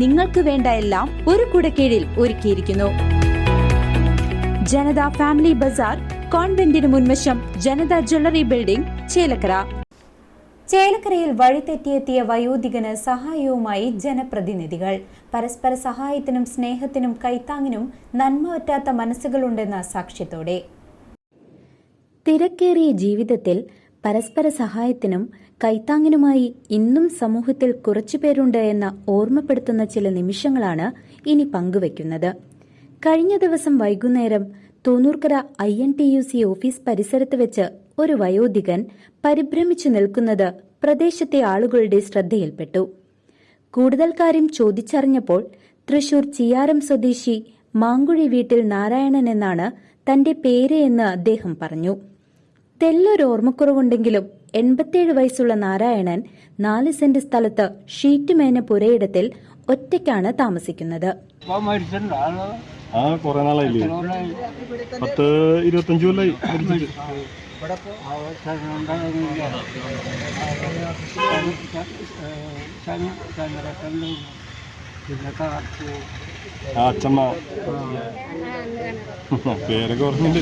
നിങ്ങൾക്ക് വേണ്ട എല്ലാം ഒരു കുടക്കീഴിൽ ഒരുക്കിയിരിക്കുന്നു. ജനത ഫാമിലി ബസാർ കോൺവെന്റിന് മുൻവശം ജനത ജ്വല്ലറി ബിൽഡിംഗ് ചേലക്കര. ചേലക്കരയിൽ വഴിതെറ്റിയെത്തിയ വയോധികന് സഹായവുമായി ജനപ്രതിനിധികൾ. പരസ്പര സഹായത്തിനും സ്നേഹത്തിനും കൈത്താങ്ങിനും നന്മ പറ്റാത്ത മനസ്സുകളുണ്ടെന്ന സാക്ഷ്യത്തോടെ. തിരക്കേറിയ ജീവിതത്തിൽ പരസ്പര സഹായത്തിനും കൈത്താങ്ങിനുമായി ഇന്നും സമൂഹത്തിൽ കുറച്ചുപേരുണ്ട് എന്ന ഓർമ്മപ്പെടുത്തുന്ന ചില നിമിഷങ്ങളാണ് ഇനി പങ്കുവയ്ക്കുന്നത്. കഴിഞ്ഞ ദിവസം വൈകുന്നേരം Thonnurkara I N T U C office പരിസരത്ത് വെച്ച് ഒരു വയോധികൻ പരിഭ്രമിച്ചു നിൽക്കുന്നത് പ്രദേശത്തെ ആളുകളുടെ ശ്രദ്ധയിൽപ്പെട്ടു. കൂടുതൽ കാര്യം ചോദിച്ചറിഞ്ഞപ്പോൾ തൃശൂർ ചിയാരം സ്വദേശി മാങ്കുഴി വീട്ടിൽ നാരായണൻ എന്നാണ് തന്റെ പേര് എന്ന് അദ്ദേഹം പറഞ്ഞു. തെല്ലൊരു ഓർമ്മക്കുറവുണ്ടെങ്കിലും എൺപത്തിയേഴ് വയസ്സുള്ള നാരായണൻ നാല് സെന്റ് സ്ഥലത്ത് ഷീറ്റ് മേന പുരയിടത്തിൽ ഒറ്റയ്ക്കാണ് താമസിക്കുന്നത് ആ കുറെ നാളായില്ലേ? പത്ത് ഇരുപത്തഞ്ചു കൊല്ലായി പിന്നെ ആ അച്ഛമ്മ. പേരൊക്കെ ഓർമ്മയുണ്ട്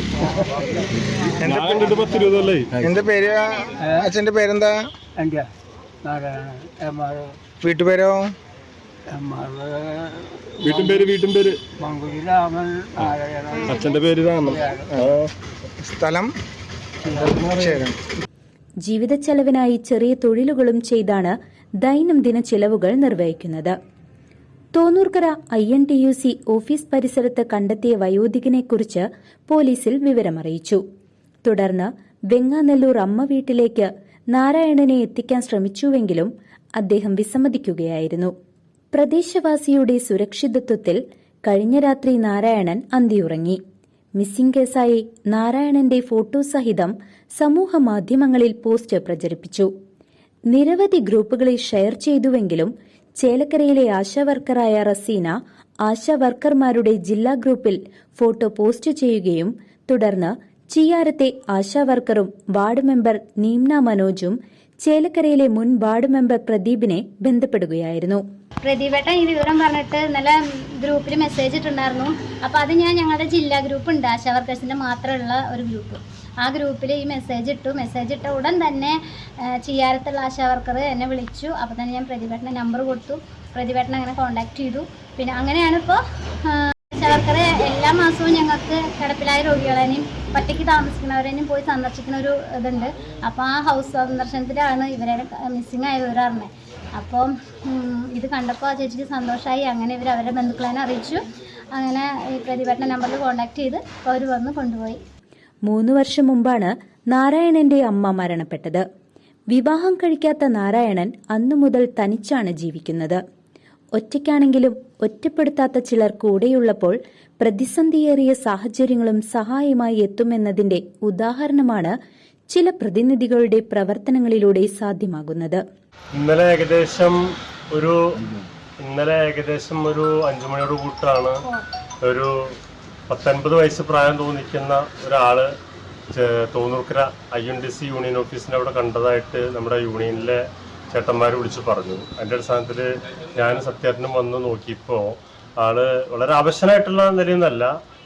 ഞാൻ കണ്ടിട്ട് പത്ത് ഇരുപത് കൊല്ലായി എന്റെ പേര് അച്ഛന്റെ പേരെന്താ വീട്ടുപേരോ? വീട്ടും പേര് വീട്ടും പേര്. അച്ഛന്റെ പേര് രാമൻ. സ്ഥലം? ജീവിത ചെലവിനായി ചെറിയ തൊഴിലുകളും ചെയ്താണ് ദൈനംദിന ചെലവുകൾ നിർവഹിക്കുന്നത്. Thonnurkara I N T U C office പരിസരത്ത് കണ്ടെത്തിയ വയോധികനെക്കുറിച്ച് പോലീസിൽ വിവരമറിയിച്ചു. തുടർന്ന് വെങ്ങാനെല്ലൂർ അമ്മ വീട്ടിലേക്ക് നാരായണനെ എത്തിക്കാൻ ശ്രമിച്ചുവെങ്കിലും അദ്ദേഹം വിസമ്മതിക്കുകയായിരുന്നു. പ്രദേശവാസിയുടെ സുരക്ഷിതത്വത്തിൽ കഴിഞ്ഞ രാത്രി നാരായണൻ അന്തിയുറങ്ങി. മിസ്സിംഗ് കേസായി നാരായണന്റെ ഫോട്ടോ സഹിതം സമൂഹ മാധ്യമങ്ങളിൽ പോസ്റ്റ് പ്രചരിപ്പിച്ചു. നിരവധി ഗ്രൂപ്പുകളിൽ ഷെയർ ചെയ്തുവെങ്കിലും ചേലക്കരയിലെ ആശാവർക്കറായ റസീന ആശാവർക്കർമാരുടെ ജില്ലാ ഗ്രൂപ്പിൽ ഫോട്ടോ പോസ്റ്റ് ചെയ്യുകയും തുടർന്ന് ചിയാരത്തെ ആശാവർക്കറും വാർഡ് മെമ്പർ നീംന മനോജും ചേലക്കരയിലെ മുൻ വാർഡ് മെമ്പർ പ്രദീപിനെ ബന്ധപ്പെടുകയായിരുന്നു പ്രതിഭട്ട ഈ വിവരം പറഞ്ഞിട്ട് ഇന്നലെ ഗ്രൂപ്പിൽ മെസ്സേജ് ഇട്ടുണ്ടായിരുന്നു അപ്പോൾ അത് ഞാൻ ഞങ്ങളുടെ ജില്ലാ ഗ്രൂപ്പ് ഉണ്ട് ആശാ വർക്കേഴ്സിന്റെ മാത്രമുള്ള ഒരു ഗ്രൂപ്പ് ആ ഗ്രൂപ്പിൽ ഈ മെസ്സേജ് ഇട്ടു. മെസ്സേജ് ഇട്ട ഉടൻ തന്നെ ചെയ്യാരത്തുള്ള ആശാ വർക്കർ എന്നെ വിളിച്ചു. അപ്പോൾ തന്നെ ഞാൻ പ്രതിഭട്ടന്റെ നമ്പർ കൊടുത്തു. പ്രതിഭട്ടനെ അങ്ങനെ കോൺടാക്ട് ചെയ്തു. പിന്നെ അങ്ങനെയാണ് ഇപ്പോൾ ആശാ വർക്കർ എല്ലാ മാസവും ഞങ്ങൾക്ക് കിടപ്പിലായ രോഗികളെയും ഒറ്റയ്ക്ക് താമസിക്കുന്നവരെയും പോയി സന്ദർശിക്കുന്ന ഒരു ഇതുണ്ട്. അപ്പോൾ ആ ഹൗസ് സന്ദർശനത്തിലാണ് ഇവരെ മിസ്സിങ് ആയ വിവരം അറിഞ്ഞത്. അപ്പം ഇത് കണ്ടപ്പോൾ ആ ചേച്ചിക്ക് സന്തോഷമായി അങ്ങനെ ഇവർ അവരുടെ ബന്ധുക്കളെ അറിയിച്ചു. അങ്ങനെ ഈ പ്രതിഭട്ടന നമ്പറിൽ കോൺടാക്ട് ചെയ്ത് അവർ വന്ന് കൊണ്ടുപോയി. മൂന്ന് വർഷം മുമ്പാണ് നാരായണന്റെ അമ്മ മരണപ്പെട്ടത്. വിവാഹം കഴിക്കാത്ത നാരായണൻ അന്നു മുതൽ തനിച്ചാണ് ജീവിക്കുന്നത്. ഒറ്റയ്ക്കാണെങ്കിലും ഒറ്റപ്പെടുത്താത്ത ചിലർ കൂടെയുള്ളപ്പോൾ പ്രതിസന്ധിയേറിയ സാഹചര്യങ്ങളും സഹായമായി എത്തുമെന്നതിന്റെ ഉദാഹരണമാണ് ചില പ്രതിനിധികളുടെ പ്രവർത്തനങ്ങളിലൂടെ സാധ്യമാകുന്നത്. ഇന്നലെ ഏകദേശം ഒരു ഇന്നലെ ഏകദേശം ഒരു അഞ്ചു മണിയോട് കൂട്ടാണ് ഒരു പത്തൊൻപത് വയസ്സ് പ്രായം തോന്നിക്കുന്ന ഒരാൾ Thonnurkara I N D C union ഓഫീസിന്റെ അവിടെ കണ്ടതായിട്ട് നമ്മുടെ യൂണിയനിലെ ചേട്ടന്മാർ വിളിച്ച് പറഞ്ഞു. അതിന്റെ അടിസ്ഥാനത്തിൽ ഞാൻ സത്യാർത്ഥനം വന്ന് നോക്കിയപ്പോൾ ആൾ വളരെ അവശനായിട്ടുള്ള നിലയൊന്നല്ല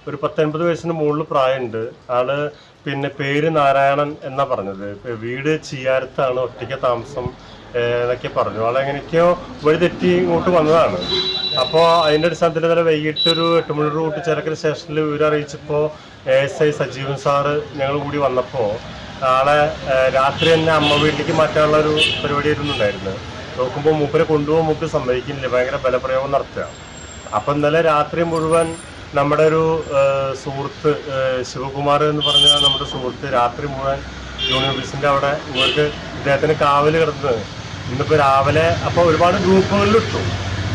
ഒരു പത്തൊൻപത് വയസ്സിന് മുകളിൽ പ്രായമുണ്ട്. ആൾ പിന്നെ പേര് നാരായണൻ എന്നാ പറഞ്ഞത്. വീട് ചീയാരത്താണ് ഒറ്റയ്ക്ക് താമസം എന്നൊക്കെ പറഞ്ഞു. ആളെങ്ങനെയൊക്കെയോ വഴി തെറ്റി ഇങ്ങോട്ട് വന്നതാണ്. അപ്പോൾ അതിന്റെ അടിസ്ഥാനത്തിൽ ഇന്നലെ വൈകിട്ട് ഒരു എട്ട് മണി റൂട്ട് ചേലക്കര സ്റ്റേഷനിൽ വിവരം അറിയിച്ചപ്പോൾ എസ് ഐ സജീവൻ സാറ് ഞങ്ങൾ കൂടി വന്നപ്പോൾ ആളെ രാത്രി തന്നെ അമ്മ വീട്ടിലേക്ക് മാറ്റാനുള്ള ഒരു പരിപാടിയായിരുന്നു ഉണ്ടായിരുന്നത്. നോക്കുമ്പോൾ മൂപ്പരെ കൊണ്ടുപോകാൻ മൂപ്പര് സമ്മതിക്കുന്നില്ല. ഭയങ്കര ബലപ്രയോഗം നടത്തുക. അപ്പം ഇന്നലെ രാത്രി മുഴുവൻ നമ്മുടെ ഒരു സുഹൃത്ത് ശിവകുമാർ എന്ന് പറഞ്ഞ നമ്മുടെ സുഹൃത്ത് രാത്രി മുഴുവൻ യൂണിയൻ അവിടെ ഇവർക്ക് ഇദ്ദേഹത്തിന് കാവൽ കിടന്നത്. ഇന്നിപ്പോൾ രാവിലെ അപ്പോൾ ഒരുപാട് ഗ്രൂപ്പുകളിൽ ഇട്ടു.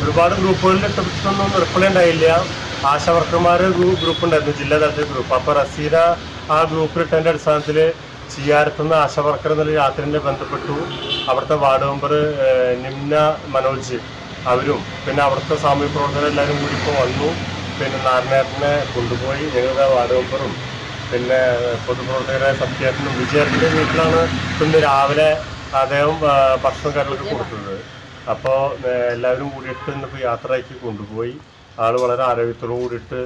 ഒരുപാട് ഗ്രൂപ്പുകളിൽ ഇട്ടൊന്നും റിപ്ലൈ ഉണ്ടായില്ല. ആശാവർക്കർമാർ ഗ്രൂപ്പ് ഉണ്ടായിരുന്നു ജില്ലാ തലത്തിൽ ഗ്രൂപ്പ്. അപ്പോൾ റസീന ആ ഗ്രൂപ്പിൽ ഇട്ടതിന്റെ അടിസ്ഥാനത്തിൽ ചിയാരത്തുനിന്ന് ആശാവർക്കർ എന്നുള്ള രാത്രി ബന്ധപ്പെട്ടു. അവിടുത്തെ വാർഡ് മെമ്പർ നിമ്ന മനോജ് അവരും. പിന്നെ അവിടുത്തെ സാമൂഹ്യ പ്രവർത്തകർ എല്ലാവരും കൂടി ഇപ്പോൾ വന്നു. പിന്നെ നാരായണനെ കൊണ്ടുപോയി ഞങ്ങളുടെ വാർഡ് മെമ്പറും പിന്നെ പൊതുപ്രവർത്തകരെ സത്യേട്ടനും വിജയേട്ടന്റെ വീട്ടിലാണ് ഇന്ന് രാവിലെ അദ്ദേഹം ഭക്ഷണം കാര്യങ്ങളൊക്കെ കൊടുത്തത്. അപ്പോൾ എല്ലാവരും കൂടിയിട്ട് ഇന്നിപ്പോൾ യാത്രയാക്കി കൊണ്ടുപോയി. ആൾ വളരെ ആരോഗ്യത്തോടു കൂടിയിട്ട്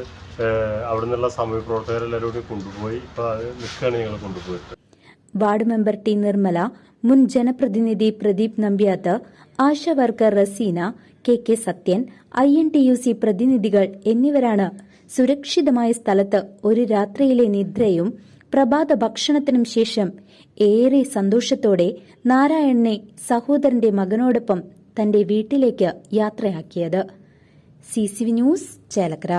അവിടെ നിന്നുള്ള സമയപ്രവർത്തകരെല്ലാവരും കൂടി കൊണ്ടുപോയി. ഇപ്പോൾ നിൽക്കുകയാണ് ഞങ്ങൾ കൊണ്ടുപോയിട്ട്. വാർഡ് മെമ്പർ ടി നിർമ്മല മുൻ ജനപ്രതിനിധി Pradeep Nambiath ASHA worker Raseena K K Sathyan I N T U C പ്രതിനിധികൾ എന്നിവരാണ് സുരക്ഷിതമായ സ്ഥലത്ത് ഒരു രാത്രിയിലെ നിദ്രയും പ്രഭാത ഭക്ഷണത്തിനും ശേഷം ഏറെ സന്തോഷത്തോടെ നാരായണനെ സഹോദരന്റെ മകനോടൊപ്പം തന്റെ വീട്ടിലേക്ക് യാത്രയാക്കിയത്. C news Chelakkara.